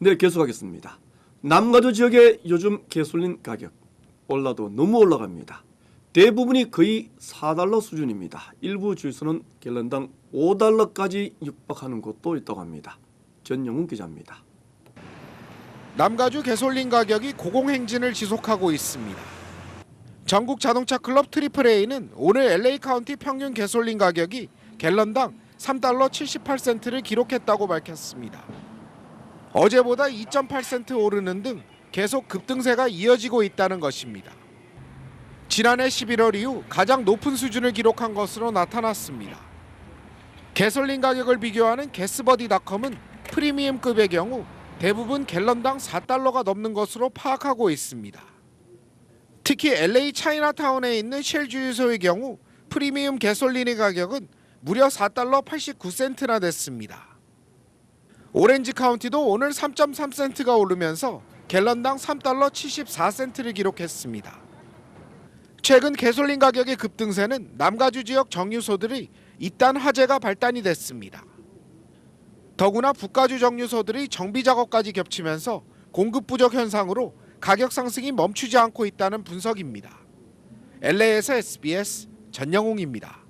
네, 계속하겠습니다. 남가주 지역의 요즘 개솔린 가격 올라도 너무 올라갑니다. 대부분이 거의 4달러 수준입니다. 일부 주유소는 갤런당 5달러까지 육박하는 곳도 있다고 합니다. 전영훈 기자입니다. 남가주 개솔린 가격이 고공행진을 지속하고 있습니다. 전국 자동차 클럽 트리플 A는 오늘 LA 카운티 평균 개솔린 가격이 갤런당 3달러 78센트를 기록했다고 밝혔습니다. 어제보다 2.8센트 오르는 등 계속 급등세가 이어지고 있다는 것입니다. 지난해 11월 이후 가장 높은 수준을 기록한 것으로 나타났습니다. 개솔린 가격을 비교하는 게스버디닷컴은 프리미엄급의 경우 대부분 갤런당 4달러가 넘는 것으로 파악하고 있습니다. 특히 LA 차이나타운에 있는 쉘 주유소의 경우 프리미엄 개솔린의 가격은 무려 4달러 89센트나 됐습니다. 오렌지 카운티도 오늘 3.3센트가 오르면서 갤런당 3달러 74센트를 기록했습니다. 최근 개솔린 가격의 급등세는 남가주 지역 정유소들이 이딴 화재가 발단이 됐습니다. 더구나 북가주 정유소들이 정비 작업까지 겹치면서 공급 부족 현상으로 가격 상승이 멈추지 않고 있다는 분석입니다. LA에서 SBS 전영웅입니다.